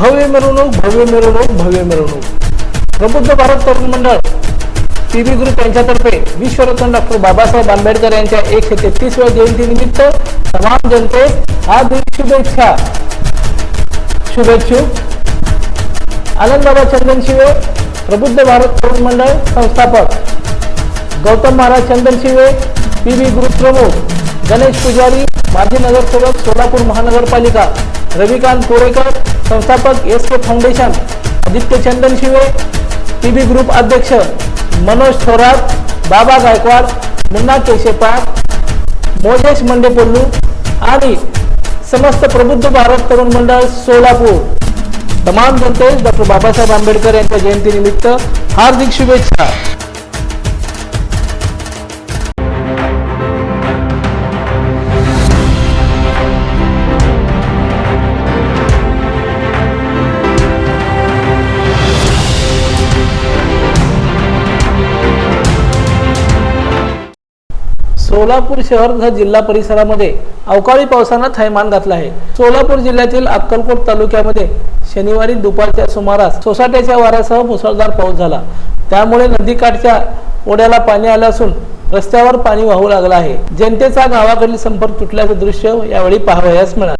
भव्य मिरवणूक भव्य मिरवणूक भव्य मिरवणूक. प्रबुद्ध भारत तरुण मंडळ टी व्ही ग्रुप यांच्यातर्फे विश्वरत्न डॉक्टर बाबासाहेब आंबेडकर यांच्या एकशे तेहतीसव्या जयंतीनिमित्त तमाम जनतेस हार्दिक शुभेच्छा. शुभेच्छुक आनंदबाबा चंदनशिवे प्रबुद्ध भारत तरुण मंडळ संस्थापक. Gautam Maharaj Chandanshive T V group प्रमुख. गणेश पुजारी माजी नगरसेवक सोलापूर महानगरपालिका. रविकांत कोरेकर संस्थापक S K foundation Aditya Chandanshive T B group अध्यक्ष मनोज थोरात बाबा गायकवाड मुन्ना केशेपाळ मोजेश मंडेपल्लू आणि समस्त प्रबुद्ध भारत तरुण मंडळ सोलापूर. तमाम जनतेस डॉक्टर बाबासाहेब आंबेडकर यांच्या जयंतीनिमित्त हार्दिक शुभेच्छा. सोलापूर शहर तथा जिल्हा परिसरामध्ये अवकाळी पावसानं थैमान घातलं आहे. सोलापूर जिल्ह्यातील अक्कलकोट तालुक्यामध्ये शनिवारी दुपारच्या सुमारास सोसाट्याच्या वाऱ्यासह मुसळधार पाऊस झाला. त्यामुळे नदीकाठच्या ओढ्याला पाणी आलं असून रस्त्यावर पाणी वाहू लागलं आहे. जनतेचा गावाकडील संपर्क तुटल्याचं दृश्य यावेळी पाहावयास मिळालं.